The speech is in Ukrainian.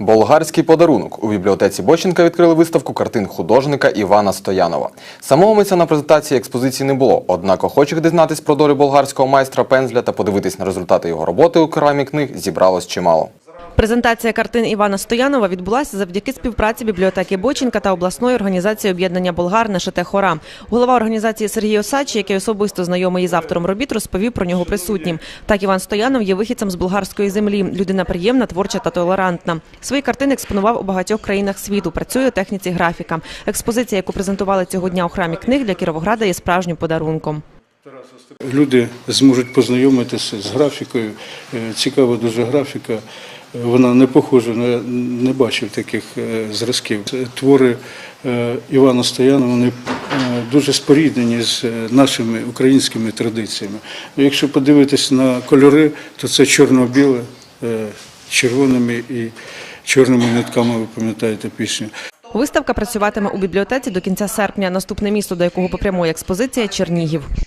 Болгарський подарунок у бібліотеці Боченка відкрили виставку картин художника Івана Стоянова. Самого митця на презентації експозиції не було, однак охочих дізнатись про долю болгарського майстра пензля та подивитись на результати його роботи у керамі книг зібралось чимало. Презентація картин Івана Стоянова відбулася завдяки співпраці бібліотеки Боченка та обласної організації об'єднання болгар «Нешите хора. Голова організації Сергій Осадчий, який особисто знайомий із автором робіт, розповів про нього присутнім. Так Іван Стоянов є вихідцем з болгарської землі. Людина приємна, творча та толерантна. Свої картини експонував у багатьох країнах світу. Працює у техніці графіка. Експозиція, яку презентували цього дня у храмі книг для Кіровограда, є справжнім подарунком. Люди зможуть познайомитися з графікою. Е, Цікава дуже графіка. Вона не похожа, на- не бачив таких е, зразків. Твори е, Івана Стояна вони е, дуже споріднені з нашими українськими традиціями. Ну, Якщо подивитися на кольори, то це чорно-біле, червоними і чорними нитками, ви пам'ятаєте пісню. Виставка працюватиме у бібліотеці до кінця серпня. Наступне місто, до якого попрямує експозиція Чернігів.